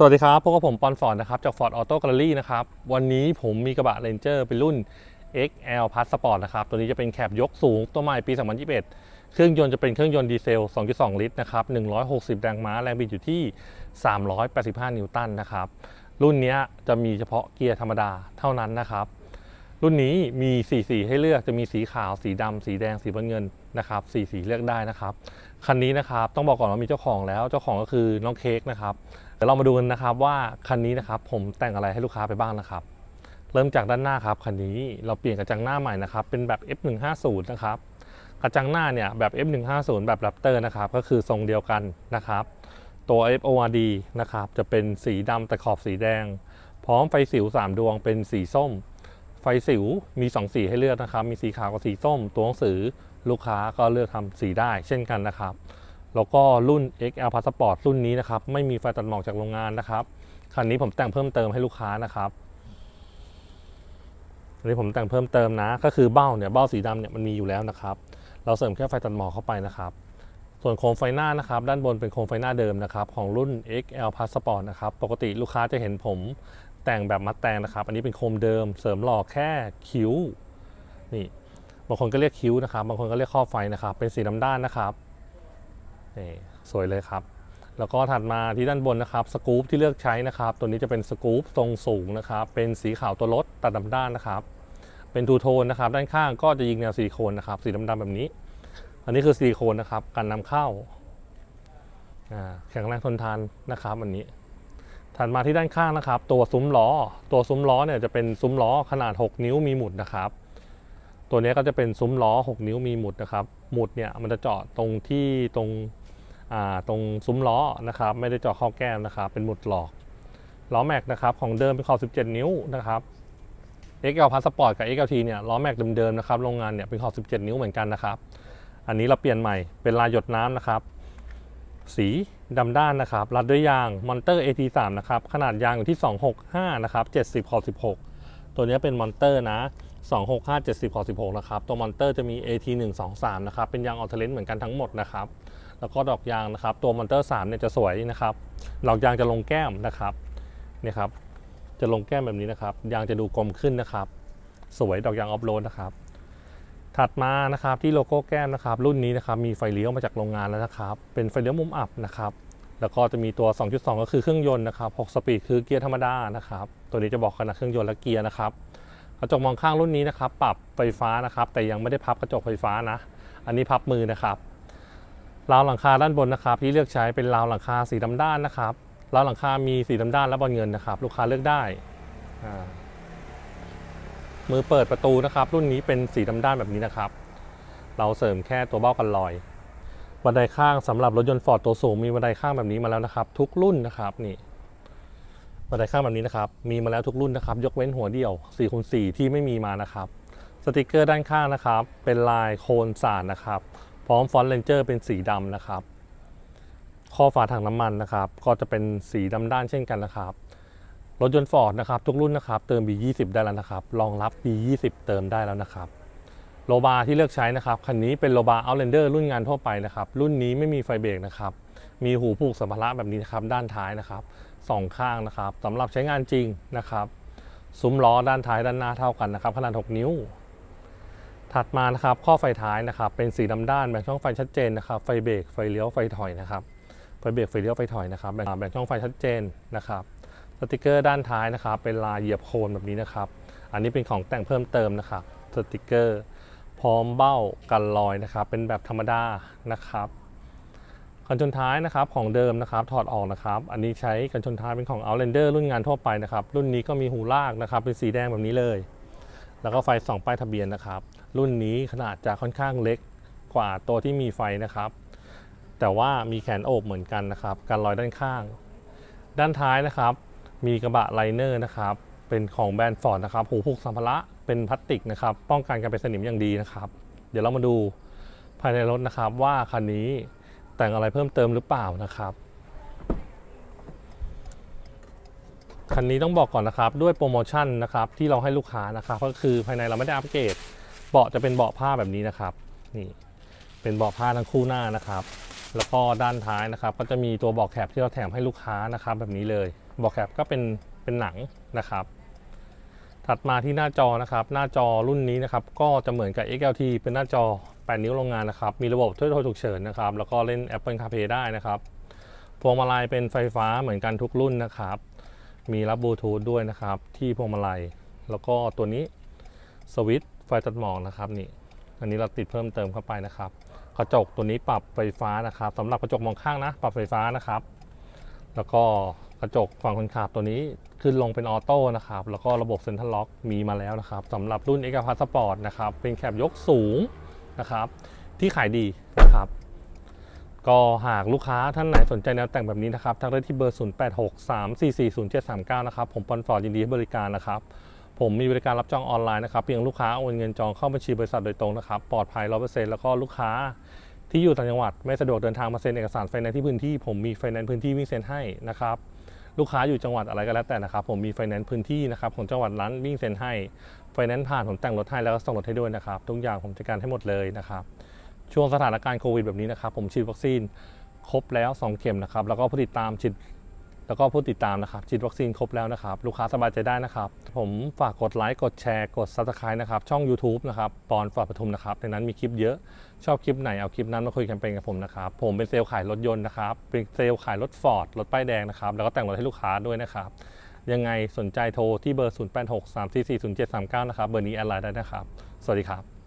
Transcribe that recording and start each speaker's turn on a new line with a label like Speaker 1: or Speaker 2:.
Speaker 1: สวัสดีครับพวกบผมปอนฟอร์ดนะครับ จาก Ford Auto Gallery นะครับ วันนี้ผมมีกระบะ Ranger เป็นรุ่น XL Plus Sport นะครับ ตัวนี้จะเป็นแคบยกสูงตัวใหม่ปี 2021 เครื่องยนต์จะเป็นเครื่องยนต์ดีเซล 2.2 ลิตรนะครับ 160 แรงม้า แรงบิดอยู่ที่ 385 นิวตันนะครับ รุ่นนี้จะมีเฉพาะเกียร์ธรรมดาเท่านั้นนะครับ รุ่นนี้มีสีสีให้เลือก จะมีสีขาว สีดำ สีแดง สีบนเงิน นะครับสีสีเลือกได้นะครับ คันนี้นะครับต้องบอกก่อนว่ามีเจ้าของแล้ว เจ้าของก็คือน้องเค้กนะครับ เดี๋ยวเรามาดูกันนะครับว่าคันนี้นะครับผมแต่งอะไรให้ลูกค้าไปบ้างนะครับ เริ่มจากด้านหน้าครับคันนี้เราเปลี่ยนกระจังหน้าใหม่นะครับเป็นแบบ F150 นะครับ กระจังหน้าเนี่ยแบบ F150 แบบ Raptor นะครับก็คือทรงเดียวกันนะครับ ตัว FORD นะครับจะเป็นสีดำแต่ขอบสีแดง พร้อมไฟสิว 3 ดวงเป็นสีส้มไฟสิวมี 2 สีให้เลือกนะครับ มีสีขาวกับสีส้ม ตัวหนังสือ ลูกค้าก็เลือกทำสีได้เช่นกันนะครับ แล้วก็รุ่น XL Passport รุ่นนี้นะครับ ไม่มีไฟตัดหมอกจากโรงงานนะครับ คันนี้ผมแต่งเพิ่มเติมให้ลูกค้านะครับอันนี้ผมแต่งเพิ่มเติมนะ ก็คือเบ้าเนี่ยเบ้าสีดำเนี่ยมันมีอยู่แล้วนะครับ เราเสริมแค่ไฟตัดหมอกเข้าไปนะครับ ส่วนโคมไฟหน้านะครับ ด้านบนเป็นโคมไฟหน้าเดิมนะครับ ของรุ่น XL Passport นะครับ ปกติลูกค้าจะเห็นผมแต่งแบบมัดแต่งนะครับ อันนี้เป็นโคมเดิม เสริมหล่อแค่คิ้วนี่ บางคนก็เรียกคิ้วนะครับ บางคนก็เรียกข้อไฟนะครับ เป็นสีดำด้านนะครับนี่สวยเลยครับ แล้วก็ถัดมาที่ด้านบนนะครับ สกู๊ปที่เลือกใช้นะครับ ตัวนี้จะเป็นสกู๊ปทรงสูงนะครับ เป็นสีขาวตัวรถตัดดำด้านนะครับ เป็นทูโทนนะครับ ด้านข้างก็จะยิงแนวซิลิโคนนะครับ สีดำๆแบบนี้ อันนี้คือซิลิโคนนะครับ การนำเข้าอ่าแข็งแรงทนทานนะครับ อันนี้ ถัดมาที่ด้านข้างนะครับ ตัวซุ้มล้อ ตัวซุ้มล้อเนี่ยจะเป็นซุ้มล้อขนาด 6 นิ้วมีหมุดนะครับ ตัวนี้ก็จะเป็นซุ้มล้อ 6 นิ้วมีหมุดนะครับ หมุดเนี่ยมันจะเจาะตรงที่ตรงอ่าตรงซุ้มล้อนะครับ ไม่ได้เจาะเข้าแก้มนะครับ เป็นหมุดหลอก ล้อแม็กนะครับของเดิมเป็นขอบ17 นิ้วนะครับ XL Passport กับ XLT เนี่ยล้อแม็กเดิมๆนะครับโรงงานเนี่ยเป็นขอบ17 นิ้วเหมือนกันนะครับ อันนี้เราเปลี่ยนใหม่เป็นลายหยดน้ำนะครับสีดำด้านนะครับ รัดด้วยยางมอนเตอร์ AT3 นะครับ ขนาดยางอยู่ที่ 265 นะครับ 70ขอบ16 ตัวนี้เป็นมอนเตอร์นะ 265 70ขอบ16นะครับ ตัวมอนเตอร์จะมี AT123 นะครับ เป็นยางออเทเลนเหมือนกันทั้งหมดนะครับ แล้วก็ดอกยางนะครับ ตัวมอนเตอร์3เนี่ยจะสวยนะครับ ดอกยางจะลงแก้มนะครับเนี่ยครับ จะลงแก้มแบบนี้นะครับ ยางจะดูกลมขึ้นนะครับ สวยดอกยางออฟโรดนะครับ ถัดมานะครับที่โลโก้แก้มนะครับ รุ่นนี้นะครับ มีไฟเลี้ยวมาจากโรงงานแล้วนะครับ เป็นไฟเลี้ยวมุมอับนะครับ แล้วก็จะมีตัว 2.2 ก็คือเครื่องยนต์นะครับ 6 สปีดคือเกียร์ธรรมดานะครับ ตัวนี้จะบอกขนาดเครื่องยนต์และเกียร์นะครับ กระจกมองข้างรุ่นนี้นะครับ ปรับไฟฟ้านะครับ แต่ยังไม่ได้พับกระจกไฟฟ้านะ อันนี้พับมือนะครับราวหลังคาด้านบนนะครับ ที่เลือกใช้เป็นราวหลังคาสีดำด้านนะครับราวหลังคามีสีดำด้านและบอลเงินนะครับ ลูกค้าเลือกได้มือเปิดประตูนะครับ รุ่นนี้เป็นสีดำด้านแบบนี้นะครับ เราเสริมแค่ตัวเบ้ากันลอยบันไดข้างสำหรับรถยนต์ฟอร์ดตัวสูงมีบันไดข้างแบบนี้มาแล้วนะครับ ทุกรุ่นนะครับนี่ บันไดข้างแบบนี้นะครับ มีมาแล้วทุกรุ่นนะครับ ยกเว้นหัวเดี่ยว4คูณ4ที่ไม่มีมานะครับ สติกเกอร์ด้านข้างนะครับ เป็นลายโคนสานนะครับ พร้อมฟอนต์เลนเจอร์เป็นสีดำนะครับ ข้อฝาถังน้ำมันนะครับ ก็จะเป็นสีดำด้านเช่นกันนะครับ รถยนต์ฟอร์ดนะครับ ทุกรุ่นนะครับ เติม B20 ได้แล้วนะครับ รองรับ B20 เติมได้แล้วนะครับ โลบาร์ที่เลือกใช้นะครับ คันนี้เป็นโลบาร์ Outlander รุ่นงานทั่วไปนะครับ รุ่นนี้ไม่มีไฟเบรกนะครับ มีหูผูกสัมภาระแบบนี้นะครับด้านท้ายนะครับสองข้างนะครับสำหรับใช้งานจริงนะครับซุ้มล้อด้านท้ายด้านหน้าเท่ากันนะครับ ขนาด 6 นิ้ว ถัดมานะครับข้อไฟท้ายนะครับ เป็นสีดำด้านแบ่งช่องไฟชัดเจนนะครับไฟเบรกไฟเลี้ยวไฟถอยนะครับไฟเบรกไฟเลี้ยวไฟถอยนะครับแบ่งแบ่งช่องไฟชัดเจนนะครับสติกเกอร์ด้านท้ายนะครับ เป็นลายเหยียบโคนแบบนี้นะครับ อันนี้เป็นของแต่งเพิ่มเติมนะครับสติกเกอร์ พร้อมเบ้ากันรอยนะครับ เป็นแบบธรรมดานะครับ กันชนท้ายนะครับของเดิมนะครับถอดออกนะครับอันนี้ใช้กันชนท้ายเป็นของ Outlander รุ่นงานทั่วไปนะครับรุ่นนี้ก็มีหูลากนะครับเป็นสีแดงแบบนี้เลย แล้วก็ไฟส่องป้ายทะเบียนนะครับรุ่นนี้ขนาดจะค่อนข้างเล็กกว่าตัวที่มีไฟนะครับ แต่ว่ามีแขนโอบเหมือนกันนะครับกันรอยด้านข้าง ด้านท้ายนะครับ มีกระบะไลเนอร์นะครับเป็นของแบรนด์ฟอร์ดนะครับหูผูกสัมภาระเป็นพลาสติกนะครับป้องกันการเป็นสนิมอย่างดีนะครับ เดี๋ยวเรามาดูภายในรถนะครับว่าคันนี้ แต่งอะไรเพิ่มเติมหรือเปล่านะครับ คันนี้ต้องบอกก่อนนะครับด้วยโปรโมชั่นนะครับที่เราให้ลูกค้านะครับก็คือภายในเราไม่ได้อัปเกรดเบาะจะเป็นเบาะผ้าแบบนี้นะครับนี่เป็นเบาะผ้าทั้งคู่หน้านะครับ แล้วก็ด้านท้ายนะครับ ก็จะมีตัวเบอกแคปที่เราแถมให้ลูกค้านะครับ แบบนี้เลยเบอกแคปก็เป็นเป็นหนังนะครับ ถัดมาที่หน้าจอนะครับ หน้าจอรุ่นนี้นะครับ ก็จะเหมือนกับ XLT เป็นหน้าจอ 8 นิ้วโรงงานนะครับ มีระบบช่วยโทรฉุกเฉินนะครับ แล้วก็เล่น Apple CarPlay ได้นะครับ พวงมาลัยเป็นไฟฟ้าเหมือนกันทุกรุ่นนะครับ มีรับบลูทูธด้วยนะครับ ที่พวงมาลัย แล้วก็ตัวนี้สวิตช์ไฟตัดหมอกนะครับนี่ อันนี้เราติดเพิ่มเติมเข้าไปนะครับ กระจกตัวนี้ปรับไฟฟ้านะครับสำหรับกระจกมองข้างนะ ปรับไฟฟ้านะครับ แล้วก็ กระจกฝั่งคนขับตัวนี้ขึ้นลงเป็นออโต้นะครับ แล้วก็ระบบเซ็นทรัลล็อกมีมาแล้วนะครับสำหรับรุ่น X p a s s p o r t นะครับ เป็นแคปยกสูงนะครับ ที่ขายดีนะครับ ก็หากลูกค้าท่านไหนสนใจแนวแต่งแบบนี้นะครับ ทักได้ที่เบอร์ 0863440739 นะครับ ผมปอนฟอร์ดยินดีให้บริการนะครับผมมีบริการรับจองออนไลน์นะครับเพียงลูกค้าโอนเงินจองเข้าบัญชีบริษัทโดยตรงนะครับปลอดภัย100%แล้วก็ลูกค้าที่อยู่ต่างจังหวัด ไม่สะดวกเดินทางมาเซ็นเอกสารไฟแนนซ์ที่พื้นที่ ผมมีไฟแนนซ์พื้นที่วิ่งเซ็นให้นะครับ ลูกค้าอยู่จังหวัดอะไรก็แล้วแต่นะครับ ผมมีไฟแนนซ์พื้นที่นะครับของจังหวัดนั้นวิ่งเซ็นให้ไฟแนนซ์ผ่านผมแต่งรถให้แล้วก็ส่งรถให้ด้วยนะครับทุกอย่างผมจัดการให้หมดเลยนะครับช่วงสถานการณ์โควิดแบบนี้นะครับผมฉีดวัคซีนครบแล้ว 2 เข็มนะครับแล้วก็ผู้ติดตามฉีด แล้วก็ผู้ติดตามนะครับฉีดวัคซีนครบแล้วนะครับ ลูกค้าสบายใจได้นะครับ ผมฝากกดไลค์กดแชร์กด subscribe นะครับ ช่อง YouTube นะครับปอนฟอร์ดปทุมนะครับ ในนั้นมีคลิปเยอะชอบคลิปไหนเอาคลิปนั้นมาคุยแคมเปญกับผมนะครับ ผมเป็นเซลล์ขายรถยนต์นะครับ เป็นเซลล์ขายรถฟอร์ดรถป้ายแดงนะครับ แล้วก็แต่งรถให้ลูกค้าด้วยนะครับ ยังไงสนใจโทรที่เบอร์ 0863440739 นะครับเบอร์นี้แอดไลน์ได้นะครับ สวัสดีครับ